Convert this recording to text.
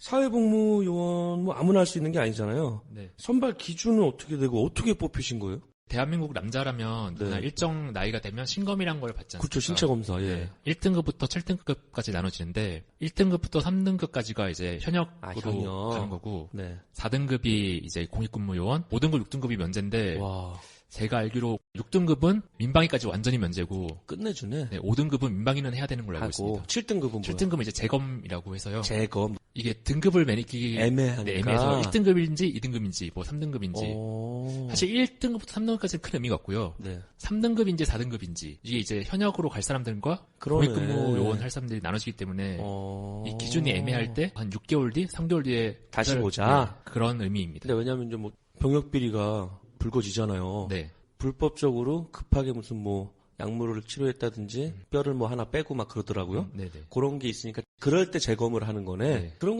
사회복무 요원 뭐 아무나 할 수 있는 게 아니잖아요. 네. 선발 기준은 어떻게 되고 어떻게 뽑히신 거예요? 대한민국 남자라면 네. 일정 나이가 되면 신검이란 걸 받지 않습니까? 그렇죠. 신체 검사. 예. 1등급부터 7등급까지 나눠지는데 1등급부터 3등급까지가 이제 현역으로 아, 현역. 가는 거고 네. 4등급이 이제 공익근무 요원, 5등급, 6등급이 면제인데 와, 제가 알기로 6등급은 민방위까지 완전히 면제고 끝내주네. 네, 5등급은 민방위는 해야 되는 걸로 알고 하고 있습니다. 7등급은 뭐야? 7등급은 이제 재검이라고 해서요. 재검. 이게 등급을 매기기 애매하니까. 네, 애매해서 1등급인지 2등급인지 뭐 3등급인지 어... 사실 1등급부터 3등급까지는 큰 의미가 없고요. 네. 3등급인지 4등급인지 이게 이제 현역으로 갈 사람들과. 공익근무 요원 할 사람들이 나눠지기 때문에 어... 이 기준이 애매할 때 한 6개월 뒤, 3개월 뒤에 다시 보자. 네, 그런 의미입니다. 근데 왜냐면 이제 뭐 병역 비리가 불거지잖아요. 네. 불법적으로 급하게 무슨 뭐 약물을 치료했다든지 뼈를 뭐 하나 빼고 막 그러더라고요. 네, 네. 그런 게 있으니까 그럴 때 재검을 하는 거네. 네. 그런